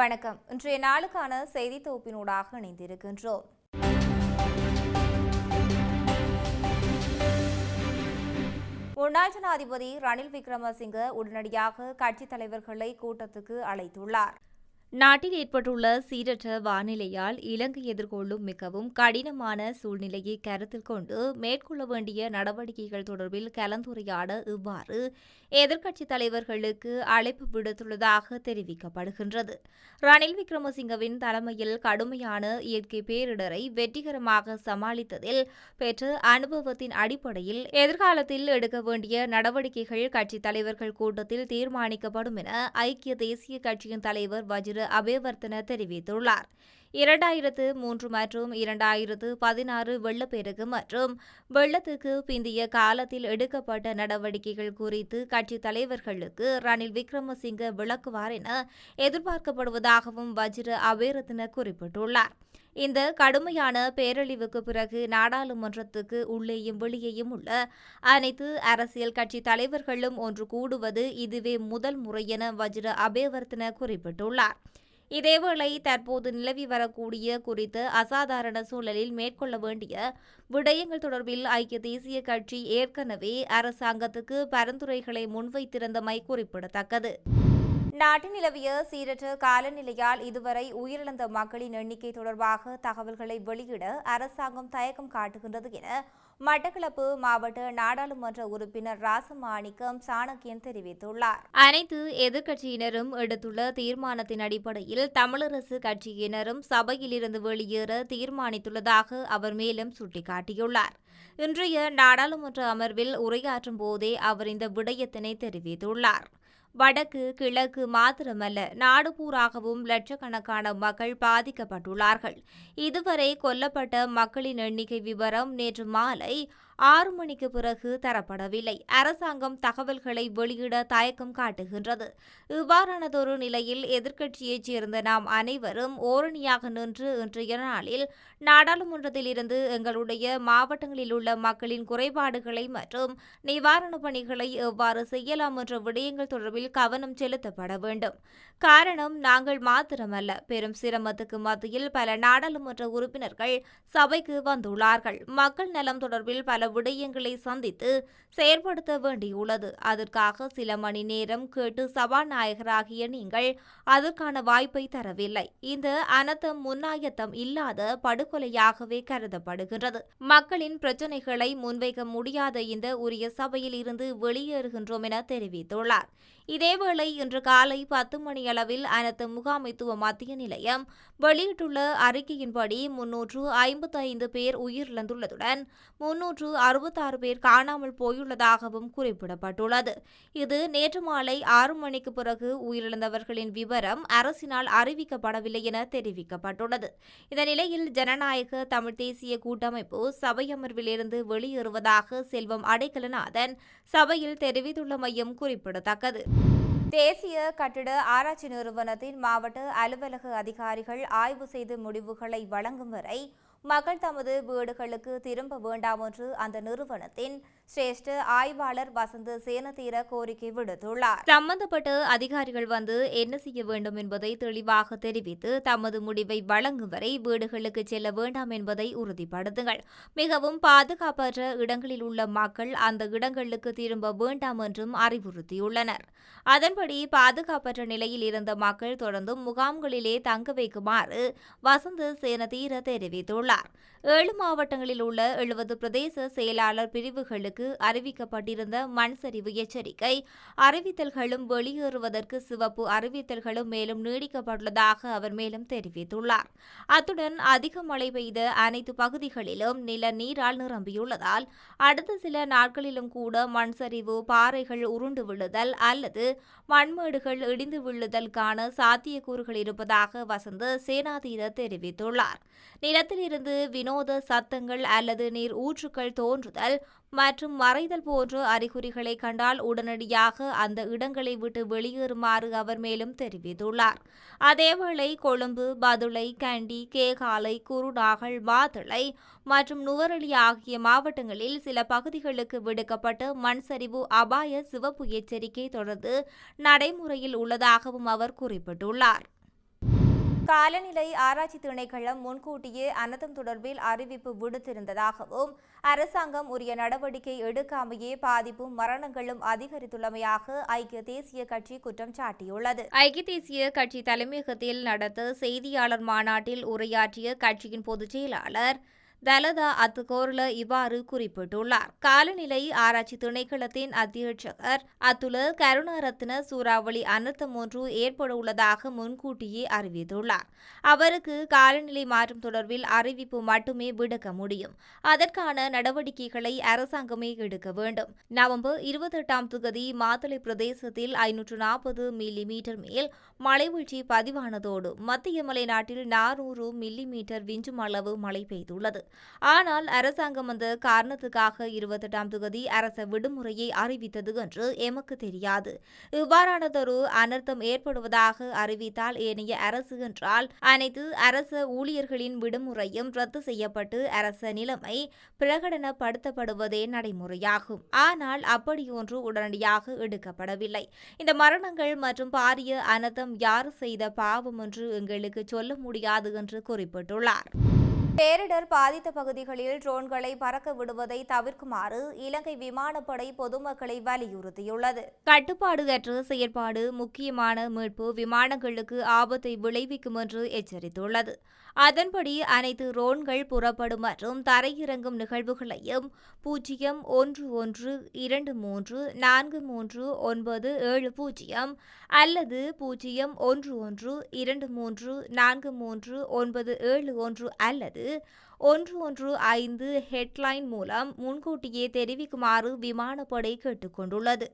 வணக்கம். இன்றைய நாளுக்கான செய்தி தொகுப்பினூடாக இணைந்திருக்கின்றோம். முன்னாள் ஜனாதிபதி ரணில் விக்ரமசிங்க உடனடியாக கட்சித் தலைவர்களை கூட்டத்துக்கு அழைத்துள்ளார். நாட்டில் ஏற்பட்டுள்ள சீரற்ற வானிலையால் இலங்கை எதிர்கொள்ளும் மிகவும் கடினமான சூழ்நிலையை கருத்தில் கொண்டு மேற்கொள்ள வேண்டிய நடவடிக்கைகள் தொடர்பில் கலந்துரையாட இவ்வாறு எதிர்க்கட்சித் தலைவர்களுக்கு அழைப்பு விடுத்துள்ளதாக தெரிவிக்கப்படுகின்றது. ரணில் விக்ரமசிங்கவின் தலைமையில் கடுமையான இயற்கை பேரிடரை வெற்றிகரமாக சமாளித்ததில் பெற்ற அனுபவத்தின் அடிப்படையில் எதிர்காலத்தில் எடுக்க வேண்டிய நடவடிக்கைகள் கட்சித் தலைவர்கள் கூட்டத்தில் தீர்மானிக்கப்படும் என ஐக்கிய தேசிய கட்சியின் தலைவர் வஜிர என்று அபேவர்த்தன தெரிவித்துள்ளார். இரண்டாயிரத்து மூன்று மற்றும் இரண்டாயிரத்து பதினாறு வெள்ளப்பெருக்கு மற்றும் வெள்ளத்துக்கு பிந்திய காலத்தில் எடுக்கப்பட்ட நடவடிக்கைகள் குறித்து கட்சித் தலைவர்களுக்கு ரணில் விக்ரமசிங்க விளக்குவார் என எதிர்பார்க்கப்படுவதாகவும் வஜ்ர அபேரத்ன குறிப்பிட்டுள்ளார். இந்த கடுமையான பேரழிவுக்கு பிறகு நாடாளுமன்றத்துக்கு உள்ளேயும் வெளியேயும் உள்ள அனைத்து அரசியல் கட்சி தலைவர்களும் ஒன்று கூடுவது இதுவே முதல் முறை என வஜ்ர அபேவர்த்தன குறிப்பிட்டுள்ளார். இதேவேளை தற்போது நிலவி வரக்கூடிய குறித்த அசாதாரண சூழலில் மேற்கொள்ள வேண்டிய விடயங்கள் தொடர்பில் ஐக்கிய தேசிய கட்சி ஏற்கனவே அரசாங்கத்துக்கு பரிந்துரைகளை முன்வைத்திருந்தமை குறிப்பிடத்தக்கது. நாட்டில் நிலவிய சீரற்ற காலநிலையால் இதுவரை உயிரிழந்த மக்களின் எண்ணிக்கை தொடர்பாக தகவல்களை வெளியிட அரசாங்கம் தயக்கம் காட்டுகின்றது என மட்டக்களப்பு மாவட்ட நாடாளுமன்ற உறுப்பினர் ராசமாணிக்கம் சாணக்கியன் தெரிவித்துள்ளார். அனைத்து எதிர்க்கட்சியினரும் எடுத்துள்ள தீர்மானத்தின் அடிப்படையில் தமிழரசு கட்சியினரும் சபையிலிருந்து வெளியேற தீர்மானித்துள்ளதாக அவர் மேலும் சுட்டிக்காட்டியுள்ளார். இன்றைய நாடாளுமன்ற அமர்வில் உரையாற்றும் போதே அவர் இந்த விடயத்தினை தெரிவித்துள்ளார். வடக்கு கிழக்கு மாத்திரமல்ல நாடு பூராகவும் லட்சக்கணக்கான மக்கள் பாதிக்கப்பட்டுள்ளார்கள். இதுவரை கொல்லப்பட்ட மக்களின் எண்ணிக்கை விவரம் நேற்று மாலை ஆறு மணிக்கு பிறகு தரப்படவில்லை. அரசாங்கம் தகவல்களை வெளியிட தயக்கம் காட்டுகின்றது. இவ்வாறானதொரு நிலையில் எதிர்க்கட்சியைச் சேர்ந்த நாம் அனைவரும் ஓரணியாக நின்று இன்றைய நாளில் நாடாளுமன்றத்தில் இருந்து எங்களுடைய மாவட்டங்களில் உள்ள மக்களின் குறைபாடுகளை மற்றும் நிவாரணப் பணிகளை எவ்வாறு செய்யலாம் என்ற விடயங்கள் தொடர்பில் கவனம் செலுத்தப்பட வேண்டும். காரணம் நாங்கள் மாத்திரமல்ல. பெரும் சிரமத்துக்கு மத்தியில் பல நாடாளுமன்ற உறுப்பினர்கள் சபைக்கு வந்துள்ளார்கள். மக்கள் நலம் தொடர்பில் பல விடயங்களை சந்தித்து செயற்படுத்த வேண்டியுள்ளது. அதற்காக சில மணி நேரம் கேட்டு சபாநாயகராகிய நீங்கள் அதற்கான வாய்ப்பை தரவில்லை. இந்த அனத்தம் முன்னாயத்தம் இல்லாத படுகொலையாகவே கருதப்படுகின்றது. மக்களின் பிரச்சினைகளை முன்வைக்க முடியாத இந்த உரிய சபையில் இருந்து வெளியேறுகின்றோம் என தெரிவித்துள்ளார். இதேவேளை இன்று காலை பத்து மணியளவில் அனைத்து முகாமைத்துவ மத்திய நிலையம் வெளியிட்டுள்ள அறிக்கையின்படி முன்னூற்று ஐம்பத்தைந்து பேர் உயிரிழந்துள்ளதுடன் முன்னூற்று அறுபத்தாறு பேர் காணாமல் போயுள்ளதாகவும் குறிப்பிடப்பட்டுள்ளது. இது நேற்று மாலை ஆறு மணிக்கு பிறகு உயிரிழந்தவர்களின் விவரம் அரசினால் அறிவிக்கப்படவில்லை என தெரிவிக்கப்பட்டுள்ளது. இந்த நிலையில் ஜனநாயக தமிழ் தேசிய கூட்டமைப்பு சபை அமர்விலிருந்து வெளியேறுவதாக செல்வம் அடைக்கலநாதன் சபையில் தெரிவித்துள்ளமையும் குறிப்பிடத்தக்கது. தேசிய கட்டிட ஆராய்ச்சி நிறுவனத்தின் மாவட்ட அலுவலக அதிகாரிகள் ஆய்வு செய்து முடிவுகளை வழங்கும் வரை மக்கள் தமது வீடுகளுக்கு திரும்ப வேண்டாம் என்று அந்த நிறுவனத்தின் சிரேஷ்ட ஆய்வாளர் வசந்த் சேனதீர கோரிக்கை விடுத்துள்ளார். சம்பந்தப்பட்ட அதிகாரிகள் வந்து என்ன செய்ய வேண்டும் என்பதை தெளிவாக தெரிவித்து தமது முடிவை வழங்கும் வரை வீடுகளுக்கு செல்ல வேண்டாம் என்பதை உறுதிப்படுத்துங்கள். மிகவும் பாதுகாப்பற்ற இடங்களில் உள்ள மக்கள் அந்த இடங்களுக்கு திரும்ப வேண்டாம் என்றும் அறிவுறுத்தியுள்ளனர். அதன்படி பாதுகாப்பற்ற நிலையில் இருந்த மக்கள் தொடர்ந்தும் முகாம்களிலே தங்க வைக்குமாறு வசந்த் சேனதீர தெரிவித்துள்ளார். ஏழு மாவட்டங்களில் உள்ள எழுபது பிரதேச செயலாளர் பிரிவுகளுக்கு அறிவிக்கப்பட்டிருந்த மண் சரிவு எச்சரிக்கை. அறிவித்தல்களும் வெளியேறுவதற்கு சிவப்பு அறிவித்தல்களும் மேலும் நீடிக்கப்பட்டுள்ளதாக அவர் மேலும் தெரிவித்துள்ளார். அத்துடன் அதிக மழை பெய்த அனைத்து பகுதிகளிலும் நில நீரால் நிரம்பியுள்ளதால் அடுத்த சில நாட்களிலும் கூட மண் சரிவு பாறைகள் உருண்டு விழுதல் அல்லது மண்மேடுகள் இடிந்து விழுதலுக்கான சாத்தியக்கூறுகள் இருப்பதாக வசந்த சேனாதீர தெரிவித்துள்ளார். நிலத்திலிருந்து வினோத சத்தங்கள் அல்லது நீர் ஊற்றுக்கள் தோன்றுதல் மற்றும் மறைதல் போன்ற அறிகுறிகளை கண்டால் உடனடியாக அந்த இடங்களை விட்டு வெளியேறுமாறு அவர் மேலும் தெரிவித்துள்ளார். அதேவேளை கொழும்பு பதுளை கண்டி கேகாலை குருநாகல் மாத்தளை மற்றும் நுவரெலி ஆகிய மாவட்டங்களில் சில பகுதிகளுக்கு விடுக்கப்பட்ட மண் சரிவு அபாய சிவப்பு எச்சரிக்கை தொடர்ந்து நடைமுறையில் உள்ளதாகவும் அவர் குறிப்பிட்டுள்ளார். காலநிலை ஆராய்ச்சி திணைக்களம் முன்கூட்டியே அனர்த்தம் தொடர்பில் அறிவிப்பு விடுத்திருந்ததாகவும் அரசாங்கம் உரிய நடவடிக்கை எடுக்காமையே பாதிப்பும் மரணங்களும் அதிகரித்துள்ளமையாக ஐக்கிய தேசிய கட்சி குற்றம் சாட்டியுள்ளது. ஐக்கிய தேசிய கட்சி தலைமையகத்தில் நடத்த செய்தியாளர் மாநாட்டில் உரையாற்றிய கட்சியின் பொதுச் செயலாளர் தலதா அத்துகோர்ல இவ்வாறு குறிப்பிட்டுள்ளார். காலநிலை ஆராய்ச்சி திணைக்களத்தின் அத்தியட்சகர் அத்துல கருணாரத்ன சூறாவளி அனர்த்தம் ஒன்று ஏற்பட உள்ளதாக முன்கூட்டியே அறிவித்துள்ளார். அவருக்கு காலநிலை மாற்றம் தொடர்பில் அறிவிப்பு மட்டுமே விடுக்க முடியும். அதற்கான நடவடிக்கைகளை அரசாங்கமே எடுக்க வேண்டும். நவம்பர் இருபத்தெட்டாம் தொகுதி மாத்தளை பிரதேசத்தில் ஐநூற்று நாற்பது மில்லி மீட்டர் மேல் மழைவீழ்ச்சி பதிவானதோடு மத்திய மலைநாட்டில் நானூறு மில்லி மீட்டர் விஞ்சும் அளவு மழை பெய்துள்ளது. ஆனால் அரசாங்கம் அந்த காரணத்துக்காக இருபத்தெட்டாம் தொகுதி அரச விடுமுறையை அறிவித்தது என்று எமக்கு தெரியாது. இவ்வாறானதொரு அனர்த்தம் ஏற்படுவதாக அறிவித்தால் ஏனைய அரசு என்றால் அனைத்து அரச ஊழியர்களின் விடுமுறையும் ரத்து செய்யப்பட்டு அரச நிலைமை பிரகடனப்படுத்தப்படுவதே நடைமுறையாகும். ஆனால் அப்படியொன்று உடனடியாக எடுக்கப்படவில்லை. இந்த மரணங்கள் மற்றும் பாரிய அனர்த்தம் யார் செய்த பாவம் என்று எங்களுக்கு சொல்ல முடியாது என்று குறிப்பிட்டுள்ளார். பேரிடர் பாதித்த பகுதிகளில் ட்ரோன்களை பறக்க விடுவதை தவிர்க்குமாறு இலங்கை விமானப்படை பொதுமக்களை வலியுறுத்தியுள்ளது. கட்டுப்பாடுகற்ற செயற்பாடு முக்கியமான மீட்பு விமானங்களுக்கு ஆபத்தை விளைவிக்கும் என்று எச்சரித்துள்ளது. அதன்படி அனைத்து ரோன்கள் புறப்படும் மற்றும் தரையிறங்கும் நிகழ்வுகளையும் பூஜ்ஜியம் ஒன்று ஒன்று இரண்டு மூன்று நான்கு மூன்று ஒன்பது ஏழு பூஜ்ஜியம் அல்லது பூஜ்ஜியம் ஒன்று ஒன்று இரண்டு மூன்று நான்கு மூன்று ஒன்பது ஏழு ஒன்று அல்லது ஒன்று ஒன்று ஐந்து ஹெட்லைன் மூலம் முன்கூட்டியே தெரிவிக்குமாறு விமானப்படை கேட்டுக்கொண்டுள்ளது.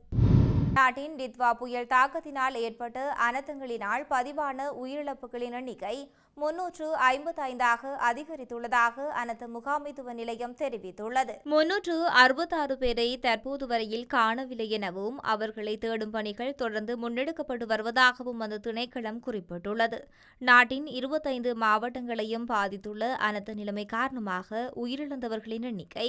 நாட்டின் டித்வா புயல் தாக்கத்தினால் ஏற்பட்ட அனர்த்தங்களினால் பதிவான உயிரிழப்புகளின் எண்ணிக்கை முன்னூற்று ஐம்பத்தைந்தாக அதிகரித்துள்ளதாக அனர்த்த முகாமைத்துவ நிலையம் தெரிவித்துள்ளது. முன்னூற்று அறுபத்தாறு பேரை தற்போது வரையில் காணவில்லை எனவும் அவர்களை தேடும் பணிகள் தொடர்ந்து முன்னெடுக்கப்பட்டு வருவதாகவும் அந்த திணைக்களம் குறிப்பிட்டுள்ளது. நாட்டின் இருபத்தைந்து மாவட்டங்களையும் பாதித்துள்ள அனர்த்த நிலைமை காரணமாக உயிரிழந்தவர்களின் எண்ணிக்கை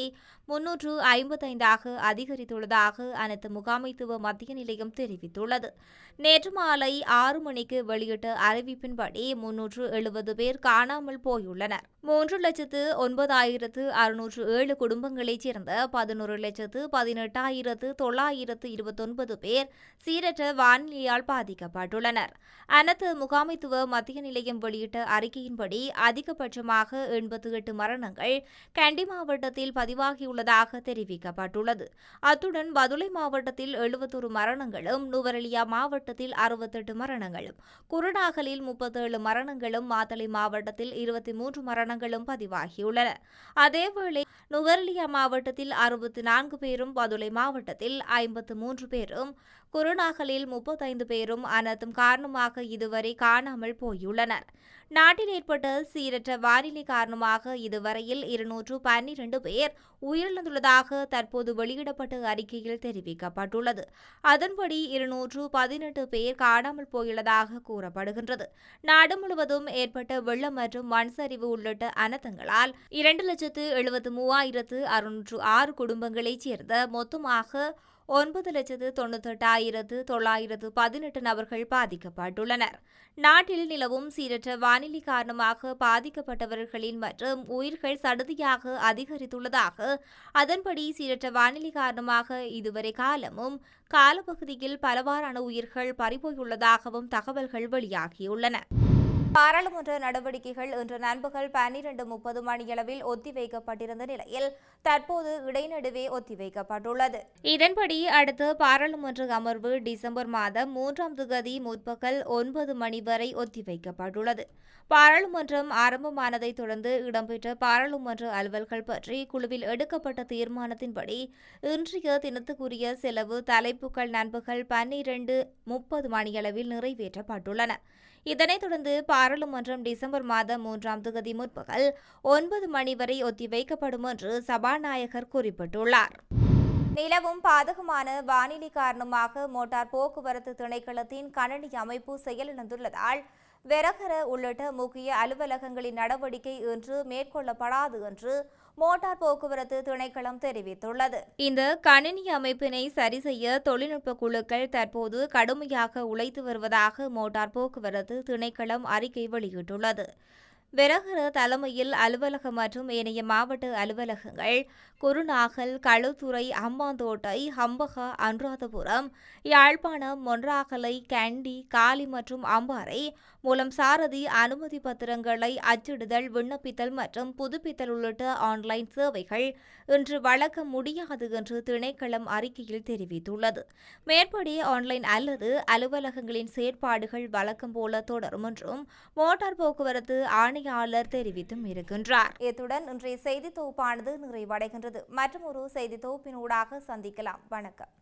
முன்னூற்று ஐம்பத்தைந்தாக அதிகரித்துள்ளதாக அனர்த்த முகாமைத்துவ மத்திய நிலையம் தெரிவித்துள்ளது. நேற்று மாலை ஆறு மணிக்கு வெளியிட்ட அறிவிப்பின்படி முன்னூற்று எழுபது பேர் காணாமல் போயுள்ளனர். மூன்று லட்சத்து ஒன்பதாயிரத்து அறுநூற்று ஏழு குடும்பங்களைச் சேர்ந்த பதினோரு லட்சத்து பதினெட்டாயிரத்து தொள்ளாயிரத்து இருபத்தொன்பது பேர் சீரற்ற வானிலையால் பாதிக்கப்பட்டுள்ளனர். அனைத்து முகாமைத்துவ மத்திய நிலையம் வெளியிட்ட அறிக்கையின்படி அதிகபட்சமாக எண்பத்தி எட்டு மரணங்கள் கண்டி மாவட்டத்தில் பதிவாகியுள்ளதாக தெரிவிக்கப்பட்டுள்ளது. அத்துடன் பதுளை மாவட்டத்தில் எழுபத்தொரு மரணங்களும் நுவரெலியா மாவட்டத்தில் அறுபத்தெட்டு மரணங்களும் குருநாகலில் முப்பத்தேழு மரணங்களும் மாத்தளை மாவட்டத்தில் இருபத்தி மூன்று மரணங்களும் பதிவாகியுள்ளன. அதேவேளை நுவர்லியா மாவட்டத்தில் அறுபத்தி நான்கு பேரும் பதுளை மாவட்டத்தில் ஐம்பத்து மூன்று பேரும் குருநாகலில் முப்பத்தைந்து பேரும் அனர்த்தம் காரணமாக இதுவரை காணாமல் போயுள்ளனர். நாட்டில் ஏற்பட்ட சீரற்ற வானிலை காரணமாக இதுவரையில் இருநூற்று பன்னிரண்டு பேர் உயிரிழந்துள்ளதாக தற்போது வெளியிடப்பட்ட அறிக்கையில் தெரிவிக்கப்பட்டுள்ளது. அதன்படி இருநூற்று பதினெட்டு பேர் காணாமல் போயுள்ளதாக கூறப்படுகின்றது. நாடு முழுவதும் ஏற்பட்ட வெள்ளம் மற்றும் மண் சரிவு உள்ளிட்ட அனர்த்தங்களால் இரண்டு லட்சத்து எழுபத்து மூவாயிரத்து அறுநூற்று ஆறு குடும்பங்களைச் சேர்ந்த மொத்தமாக ஒன்பது லட்சத்து தொண்ணூத்தெட்டாயிரத்து தொள்ளாயிரத்து பதினெட்டு நபர்கள் பாதிக்கப்பட்டுள்ளனர். நாட்டில் நிலவும் சீரற்ற வானிலை காரணமாக பாதிக்கப்பட்டவர்களின் மற்றும் உயிர்கள் சடுதியாக அதிகரித்துள்ளதாக அதன்படி சீரற்ற வானிலை காரணமாக இதுவரை காலமும் காலப்பகுதியில் பலவாறான உயிர்கள் பறிபோயுள்ளதாகவும் தகவல்கள் வெளியாகியுள்ளன. பாராளுமன்ற நடவடிக்கைகள் இன்று நண்பகல் பன்னிரண்டு முப்பது மணியளவில் ஒத்திவைக்கப்பட்டிருந்த நிலையில் தற்போது இடைநடுவே ஒத்திவைக்கப்பட்டுள்ளது. இதன்படி அடுத்த பாராளுமன்ற அமர்வு டிசம்பர் மாதம் மூன்றாம் திகதி முற்பகல் ஒன்பது மணி வரை ஒத்திவைக்கப்பட்டுள்ளது. பாராளுமன்றம் ஆரம்பமானதைத் தொடர்ந்து இடம்பெற்ற பாராளுமன்ற அலுவல்கள் பற்றி குழுவில் எடுக்கப்பட்ட தீர்மானத்தின்படி இன்றைய தினத்துக்குரிய செலவு தலைப்புகள் நண்பகல் பன்னிரண்டு முப்பது மணியளவில் நிறைவேற்றப்பட்டுள்ளன. இதனைத் தொடர்ந்து பாராளுமன்றம் டிசம்பர் மாதம் மூன்றாம் தேதி முற்பகல் ஒன்பது மணி வரை ஒத்திவைக்கப்படும் என்று சபாநாயகர் குறிப்பிட்டுள்ளார். நிலவும் பாதகமான வானிலை காரணமாக மோட்டார் போக்குவரத்து திணைக்களத்தின் கணனி அமைப்பு செயலிழந்துள்ளதால் வெரகர உள்ளிட்ட முக்கிய அலுவலகங்களின் நடவடிக்கை இன்று மேற்கொள்ளப்படாது என்று மோட்டார் போக்குவரத்து திணைக்களம் தெரிவித்துள்ளது. இந்த கணினி அமைப்பினை சரி செய்ய தொழில்நுட்ப குழுக்கள் தற்போது கடுமையாக உழைத்து வருவதாக மோட்டார் போக்குவரத்து திணைக்களம் அறிக்கை வெளியிட்டுள்ளது. விரகர தலைமையில் அலுவலகம் மற்றும் ஏனைய மாவட்ட அலுவலகங்கள் குருநாகல் களுத்துறை அம்பாந்தோட்டை ஹம்பகா அனுராதபுரம் யாழ்ப்பாணம் மொன்றாகலை கண்டி காலி மற்றும் அம்பாறை மூலம் சாரதி அனுமதி பத்திரங்களை அச்சிடுதல் விண்ணப்பித்தல் மற்றும் புதுப்பித்தல் உள்ளிட்ட ஆன்லைன் சேவைகள் இன்று வழங்க முடியாது என்று திணைக்களம் அறிக்கையில் தெரிவித்துள்ளது. மேற்படி ஆன்லைன் அல்லது அலுவலகங்களின் செயற்பாடுகள் வழக்கம் போல தொடரும் என்றும் மோட்டார் போக்குவரத்து ஆணையாளர் தெரிவித்தும் இருக்கின்றார். இத்துடன் இன்றைய செய்தி தொகுப்பானது நிறைவடைகின்றது. மற்றும் ஒரு செய்தி தொகுப்பினூடாக சந்திக்கலாம். வணக்கம்.